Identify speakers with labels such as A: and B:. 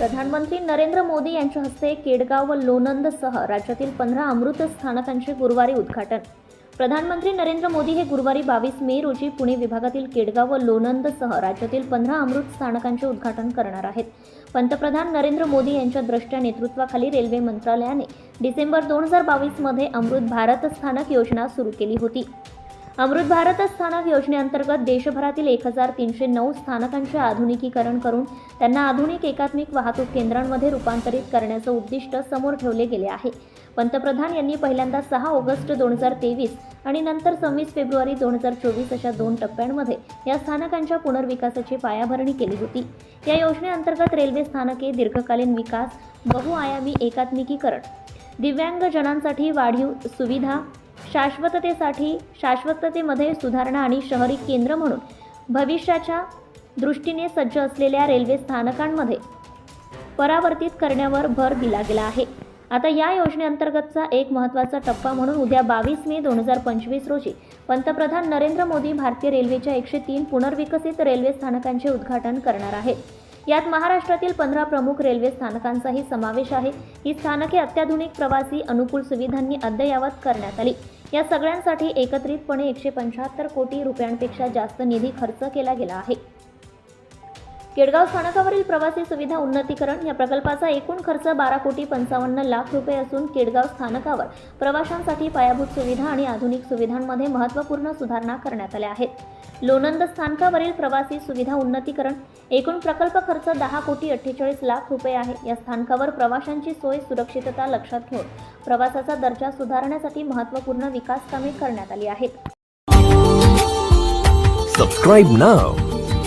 A: प्रधानमंत्री नरेंद्र मोदी यांच्या हस्ते केडगाव व लोणंदसह राज्यातील पंधरा अमृत स्थानकांचे गुरुवारी उद्घाटन. प्रधानमंत्री नरेंद्र मोदी हे गुरुवारी बावीस मे रोजी पुणे विभागातील केडगाव व लोणंदसह राज्यातील पंधरा अमृत स्थानकांचे उद्घाटन करणार आहेत. पंतप्रधान नरेंद्र मोदी यांच्या द्रष्ट्या नेतृत्वाखाली रेल्वे मंत्रालयाने डिसेंबर दोन हजार बावीसमध्ये अमृत भारत स्थानक योजना सुरू केली होती. अमृत भारत स्थानक योजनेअंतर्गत देशभरातील एक हजार तीनशे नऊ स्थानकांचे आधुनिकीकरण करून त्यांना आधुनिक एकात्मिक वाहतूक केंद्रांमध्ये रूपांतरित करण्याचं उद्दिष्ट समोर ठेवले गेले आहे. पंतप्रधान यांनी पहिल्यांदा सहा ऑगस्ट दोन हजार तेवीस आणि नंतर सव्वीस फेब्रुवारी दोन हजार चोवीस अशा दोन टप्प्यांमध्ये या स्थानकांच्या पुनर्विकासाची पायाभरणी केली होती. या योजनेअंतर्गत रेल्वे स्थानके दीर्घकालीन विकास बहुआयामी एकात्मिकीकरण दिव्यांगजनांसाठी वाढीव सुविधा शाश्वततेसाठी शाश्वततेमध्ये सुधारणा आणि शहरी केंद्र म्हणून भविष्याच्या दृष्टीने सज्ज असलेल्या रेल्वे स्थानकांमध्ये परावर्तित करण्यावर भर दिला गेला आहे. आता या योजनेअंतर्गतचा एक महत्त्वाचा टप्पा म्हणून उद्या बावीस मे दोन हजार पंचवीस रोजी पंतप्रधान नरेंद्र मोदी भारतीय रेल्वेच्या एकशे तीन पुनर्विकसित रेल्वे स्थानकांचे उद्घाटन करणार आहेत. यात महाराष्ट्रातील पंधरा प्रमुख रेल्वे स्थानकांचाही समावेश आहे. ही स्थानके अत्याधुनिक प्रवासी अनुकूल सुविधांनी अद्ययावत करण्यात आली. या सगळ्यांसाठी एकत्रितपणे एकशे पंच्याहत्तर कोटी रुपयांपेक्षा जास्त निधी खर्च केला गेला आहे. केडगाव स्थानकावरील प्रवासी सुविधा उन्नतीकरण या प्रकल्पाचा एकूण खर्च बारा कोटी पंचावन्न लाख रुपये असून केडगाव स्थानकावर प्रवाशांसाठी पायाभूत सुविधा आणि आधुनिक सुविधांमध्ये महत्त्वपूर्ण सुधारणा करण्यात आल्या आहेत. लोणंद स्थानकावरील प्रवासी सुविधा उन्नतीकरण एकूण प्रकल्प खर्च दहा कोटी अठ्ठेचाळीस लाख रुपये आहे. या स्थानकावर प्रवाशांची सोय सुरक्षितता लक्षात घेऊन प्रवासाचा दर्जा सुधारण्यासाठी महत्त्वपूर्ण विकास कामे करण्यात आली आहेत.
B: Subscribe now